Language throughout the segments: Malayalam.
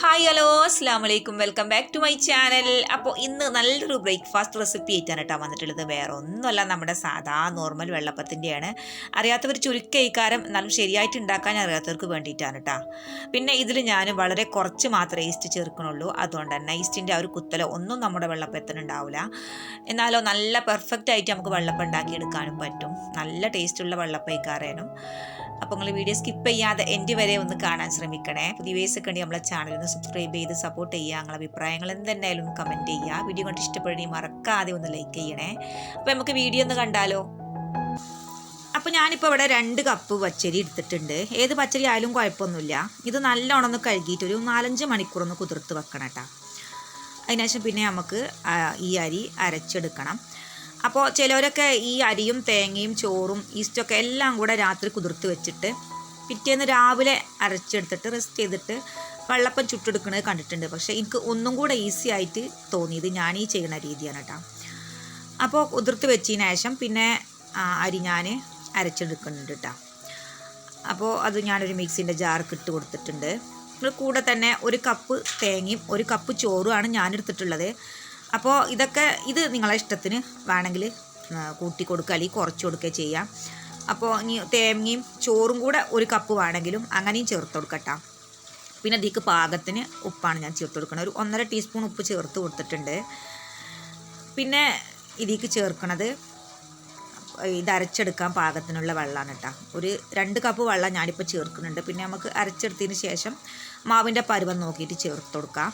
ഹായ് ഹലോ അസ്സാം വലൈക്കും welcome back to my channel അപ്പോൾ ഇന്ന് നല്ലൊരു ബ്രേക്ക്ഫാസ്റ്റ് റെസിപ്പി ആയിട്ടാണ് കേട്ടോ വന്നിട്ടുള്ളത്. വേറെ ഒന്നുമല്ല നമ്മുടെ സാധാ നോർമൽ വെള്ളപ്പത്തിന്റെയാണ് അറിയാത്തവർ ചുരുക്കൈക്കാരം എന്നാലും ശരിയായിട്ട് ഉണ്ടാക്കാൻ അറിയാത്തവർക്ക് വേണ്ടിയിട്ടാണ് കേട്ടോ പിന്നെ ഇതിൽ ഞാൻ വളരെ കുറച്ച് മാത്രമേ ഈസ്റ്റ് ചേർക്കണുള്ളൂ. അതുകൊണ്ട് തന്നെ ഈസ്റ്റിന്റെ ആ ഒരു കുത്തലോ ഒന്നും നമ്മുടെ വെള്ളപ്പത്തിന് ഉണ്ടാവില്ല എന്നാലോ നല്ല പെർഫെക്റ്റ് ആയിട്ട് നമുക്ക് വെള്ളപ്പം ഉണ്ടാക്കിയെടുക്കാനും പറ്റും. നല്ല ടേസ്റ്റുള്ള വെള്ളപ്പയിക്കാരേനും അപ്പോൾ നിങ്ങൾ വീഡിയോ സ്കിപ്പ് ചെയ്യാതെ എന്റെ വരെ ഒന്ന് കാണാൻ ശ്രമിക്കണേ. പുതിയ വേസ് ഒക്കെ ഉണ്ടെങ്കിൽ നമ്മളെ ചാനൽ ഒന്ന് സബ്സ്ക്രൈബ് ചെയ്ത് സപ്പോർട്ട് ചെയ്യുക. നിങ്ങളെ അഭിപ്രായങ്ങൾ എന്തെന്നായാലും ഒന്ന് കമന്റ് ചെയ്യുക. വീഡിയോ കണ്ട് ഇഷ്ടപ്പെടുകയും മറക്കാതെ ഒന്ന് ലൈക്ക് ചെയ്യണേ. അപ്പോൾ നമുക്ക് വീഡിയോ ഒന്ന് കണ്ടാലോ? അപ്പോൾ ഞാനിപ്പോൾ ഇവിടെ രണ്ട് കപ്പ് പച്ചരി എടുത്തിട്ടുണ്ട്. ഏത് പച്ചരി ആയാലും കുഴപ്പമൊന്നുമില്ല. ഇത് നല്ലോണം ഒന്ന് കഴുകിയിട്ട് ഒരു നാലഞ്ച് മണിക്കൂർ ഒന്ന് കുതിർത്ത് വെക്കണം കേട്ടോ. അതിനുശേഷം പിന്നെ നമുക്ക് ഈ അരി അരച്ചെടുക്കണം. അപ്പോൾ ചിലവരൊക്കെ ഈ അരിയും തേങ്ങയും ചോറും ഈസ്റ്റൊക്കെ എല്ലാം കൂടെ രാത്രി കുതിർത്ത് വെച്ചിട്ട് പിറ്റേന്ന് രാവിലെ അരച്ചെടുത്തിട്ട് റെസ്റ്റ് ചെയ്തിട്ട് വെള്ളപ്പം ചുട്ടെടുക്കുന്നത് കണ്ടിട്ടുണ്ട്. പക്ഷേ എനിക്ക് ഒന്നും കൂടെ ഈസി ആയിട്ട് തോന്നിയത് ഞാൻ ഈ ചെയ്യുന്ന രീതിയാണ് കേട്ടോ അപ്പോൾ കുതിർത്ത് വെച്ചതിന് ശേഷം പിന്നെ അരി ഞാൻ അരച്ചെടുക്കുന്നുണ്ട് കേട്ടോ അപ്പോൾ അത് ഞാനൊരു മിക്സിന്റെ ജാർക്ക് ഇട്ട് കൊടുത്തിട്ടുണ്ട്. കൂടെ തന്നെ ഒരു കപ്പ് തേങ്ങയും ഒരു കപ്പ് ചോറുമാണ് ഞാൻ എടുത്തിട്ടുള്ളത് അപ്പോൾ ഇതൊക്കെ ഇത് നിങ്ങളെ ഇഷ്ടത്തിന് വേണമെങ്കിൽ കൂട്ടി കൊടുക്കുക അല്ലെങ്കിൽ കുറച്ച് കൊടുക്കുക ചെയ്യാം. അപ്പോൾ ഇനി തേങ്ങയും ചോറും കൂടെ ഒരു കപ്പ് വേണമെങ്കിലും അങ്ങനെയും ചേർത്ത് കൊടുക്കട്ടോ. പിന്നെ അതിലേക്ക് പാകത്തിന് ഉപ്പാണ് ഞാൻ ചേർത്ത് കൊടുക്കുന്നത് ഒരു ഒന്നര ടീസ്പൂൺ ഉപ്പ് ചേർത്ത് കൊടുത്തിട്ടുണ്ട്. പിന്നെ ഇതിലേക്ക് ചേർക്കണത് ഇത് അരച്ചെടുക്കാൻ പാകത്തിനുള്ള വെള്ളമാണ് കേട്ടോ. ഒരു രണ്ട് കപ്പ് വെള്ളം ഞാനിപ്പോൾ ചേർക്കുന്നുണ്ട്. പിന്നെ നമുക്ക് അരച്ചെടുത്തതിന് ശേഷം മാവിന്റെ പരുവം നോക്കിയിട്ട് ചേർത്ത് കൊടുക്കാം.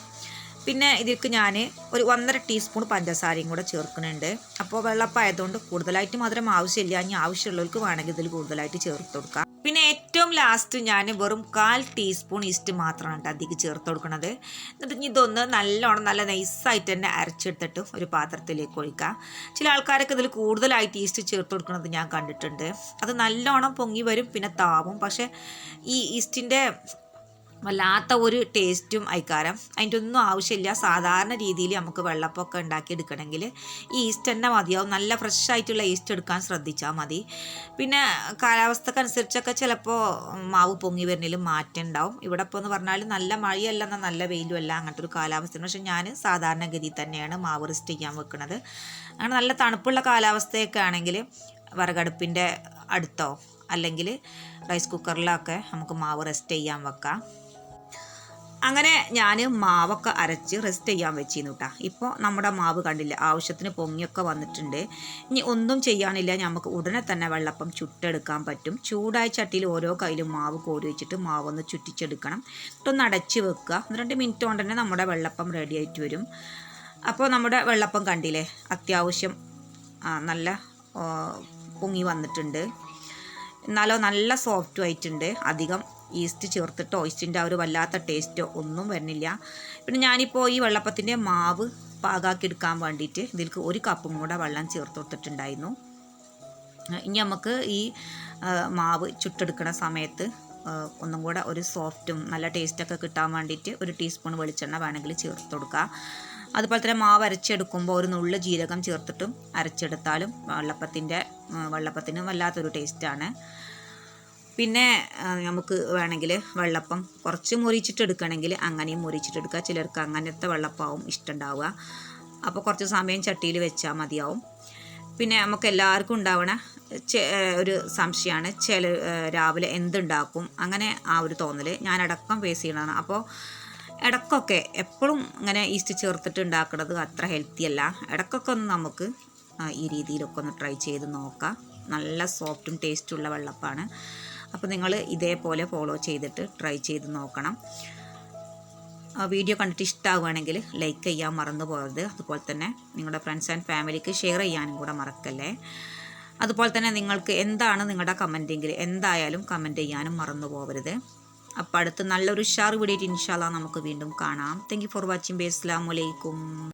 പിന്നെ ഇതിലേക്ക് ഞാൻ ഒരു ഒന്നര ടീസ്പൂൺ പഞ്ചസാരയും കൂടെ ചേർക്കുന്നുണ്ട്. അപ്പോൾ വെള്ളപ്പായതുകൊണ്ട് കൂടുതലായിട്ട് മധുരം ആവശ്യമില്ല. ഇനി ആവശ്യമുള്ളവർക്ക് വേണമെങ്കിൽ ഇതിൽ കൂടുതലായിട്ട് ചേർത്ത് കൊടുക്കാം. പിന്നെ ഏറ്റവും ലാസ്റ്റ് ഞാൻ വെറും കാൽ ടീസ്പൂൺ ഈസ്റ്റ് മാത്രമാണ് കേട്ടോ അതിലേക്ക് ചേർത്ത് കൊടുക്കുന്നത്. എന്നിട്ട് ഇതൊന്ന് നല്ലോണം നല്ല നൈസായിട്ട് തന്നെ അരച്ചെടുത്തിട്ട് ഒരു പാത്രത്തിലേക്ക് ഒഴിക്കാം. ചില ആൾക്കാരൊക്കെ ഇതിൽ കൂടുതലായിട്ട് ഈസ്റ്റ് ചേർത്ത് കൊടുക്കുന്നത് ഞാൻ കണ്ടിട്ടുണ്ട്. അത് നല്ലോണം പൊങ്ങി വരും പിന്നെ താവും. പക്ഷേ ഈ ഈസ്റ്റിന്റെ വല്ലാത്ത ഒരു ടേസ്റ്റും അയക്കാരം അതിന്റെ ഒന്നും ആവശ്യമില്ല. സാധാരണ രീതിയിൽ നമുക്ക് വെള്ളപ്പൊക്കെ ഉണ്ടാക്കിയെടുക്കണമെങ്കിൽ ഈ ഈസ്റ്റ് തന്നെ മതിയാവും നല്ല ഫ്രഷ് ആയിട്ടുള്ള ഈസ്റ്റ് എടുക്കാൻ ശ്രദ്ധിച്ചാൽ മതി. പിന്നെ കാലാവസ്ഥക്കനുസരിച്ചൊക്കെ ചിലപ്പോൾ മാവ് പൊങ്ങി വരുന്നതിൽ മാറ്റം ഉണ്ടാവും. ഇവിടെ ഇപ്പോൾ എന്ന് പറഞ്ഞാൽ നല്ല മഴയല്ല എന്നാൽ നല്ല വെയിലും അല്ല അങ്ങനത്തെ ഒരു കാലാവസ്ഥയാണ്. പക്ഷെ ഞാൻ സാധാരണഗതി തന്നെയാണ് മാവ് റെസ്റ്റ് ചെയ്യാൻ വെക്കുന്നത് അങ്ങനെ നല്ല തണുപ്പുള്ള കാലാവസ്ഥയൊക്കെ ആണെങ്കിൽ വിറകടുപ്പിന്റെ അടുത്തോ അല്ലെങ്കിൽ റൈസ് കുക്കറിലൊക്കെ നമുക്ക് മാവ് റെസ്റ്റ് ചെയ്യാൻ വെക്കാം. അങ്ങനെ ഞാൻ മാവൊക്കെ അരച്ച് റെസ്റ്റ് ചെയ്യാൻ വെച്ചിരുന്നു കേട്ടോ ഇപ്പോൾ നമ്മുടെ മാവ് കണ്ടില്ല ആവശ്യത്തിന് പൊങ്ങിയൊക്കെ വന്നിട്ടുണ്ട്. ഇനി ഒന്നും ചെയ്യാനില്ല. നമുക്ക് ഉടനെ തന്നെ വെള്ളപ്പം ചുട്ടെടുക്കാൻ പറ്റും. ചൂടായ ചട്ടിയിൽ ഓരോ കയ്യിലും മാവ് കോരി വെച്ചിട്ട് മാവൊന്ന് ചുറ്റിച്ചെടുക്കണം. എന്നിട്ടൊന്ന് അടച്ച് വെക്കുക. രണ്ട് മിനിറ്റ് കൊണ്ട് തന്നെ നമ്മുടെ വെള്ളപ്പം റെഡി ആയിട്ട് വരും. അപ്പോൾ നമ്മുടെ വെള്ളപ്പം കണ്ടില്ലേ അത്യാവശ്യം നല്ല പൊങ്ങി വന്നിട്ടുണ്ട്. എന്നാലോ നല്ല സോഫ്റ്റും ആയിട്ടുണ്ട്. അധികം ഈസ്റ്റ് ചേർത്തിട്ടോ ഈസ്റ്റിന്റെ ആ ഒരു വല്ലാത്ത ടേസ്റ്റോ ഒന്നും വരുന്നില്ല. പിന്നെ ഞാനിപ്പോൾ ഈ വെള്ളപ്പത്തിന്റെ മാവ് പാകാക്കി എടുക്കാൻ വേണ്ടിയിട്ട് ഇതിൽക്ക് ഒരു കപ്പും കൂടെ വെള്ളം ചേർത്ത് കൊടുത്തിട്ടുണ്ടായിരുന്നു. ഇനി നമുക്ക് ഈ മാവ് ചുട്ടെടുക്കുന്ന സമയത്ത് ഒന്നും കൂടെ ഒരു സോഫ്റ്റും നല്ല ടേസ്റ്റൊക്കെ കിട്ടാൻ വേണ്ടിയിട്ട് ഒരു ടീസ്പൂൺ വെളിച്ചെണ്ണ വേണമെങ്കിൽ ചേർത്ത് കൊടുക്കുക. അതുപോലെ തന്നെ മാവ് അരച്ചെടുക്കുമ്പോൾ ഒരു നുള്ളു ജീരകം ചേർത്തിട്ടും അരച്ചെടുത്താലും വെള്ളപ്പത്തിന്റെ വെള്ളപ്പത്തിന് വല്ലാത്തൊരു ടേസ്റ്റാണ് പിന്നെ നമുക്ക് വേണമെങ്കിൽ വെള്ളപ്പം കുറച്ച് മുറിച്ചിട്ട് എടുക്കണമെങ്കിൽ അങ്ങനെയും മുറിച്ചിട്ട് എടുക്കുക. ചിലർക്ക് അങ്ങനത്തെ വെള്ളപ്പാവും ഇഷ്ടമുണ്ടാവുക. അപ്പോൾ കുറച്ച് സമയം ചട്ടിയിൽ വെച്ചാൽ മതിയാവും. പിന്നെ നമുക്ക് എല്ലാവർക്കും ഉണ്ടാവണ ഒരു സംശയമാണ് ചില രാവിലെ എന്തുണ്ടാക്കും? അങ്ങനെ ആ ഒരു തോന്നൽ ഞാൻ അടക്കം ഫേസ് ചെയ്യണതാണ്. അപ്പോൾ ഇടക്കൊക്കെ എപ്പോഴും ഇങ്ങനെ ഈസ്റ്റ് ചേർത്തിട്ട് ഉണ്ടാക്കുന്നത് അത്ര ഹെൽത്തി അല്ല. ഇടക്കൊക്കെ ഒന്ന് നമുക്ക് ഈ രീതിയിലൊക്കെ ഒന്ന് ട്രൈ ചെയ്ത് നോക്കാം. നല്ല സോഫ്റ്റും ടേസ്റ്റുള്ള വെള്ളപ്പാണ്. അപ്പോൾ നിങ്ങൾ ഇതേപോലെ ഫോളോ ചെയ്തിട്ട് ട്രൈ ചെയ്ത് നോക്കണം. വീഡിയോ കണ്ടിട്ട് ഇഷ്ടമാവുകയാണെങ്കിൽ ലൈക്ക് ചെയ്യാൻ മറന്നു പോകരുത്. അതുപോലെ തന്നെ നിങ്ങളുടെ ഫ്രണ്ട്സ് ആൻഡ് ഫാമിലിക്ക് ഷെയർ ചെയ്യാനും കൂടെ മറക്കല്ലേ? അതുപോലെ തന്നെ നിങ്ങൾക്ക് എന്താണ് നിങ്ങളുടെ കമന്റെങ്കിൽ എന്തായാലും കമന്റ് ചെയ്യാനും മറന്നു പോകരുത്. അപ്പോൾ അടുത്ത് നല്ലൊരു ഷാർ വീഡിയോ ഇൻഷാല്ല നമുക്ക് വീണ്ടും കാണാം. താങ്ക് ഫോർ വാച്ചിങ് ബേ അസ്സാം വലൈക്കും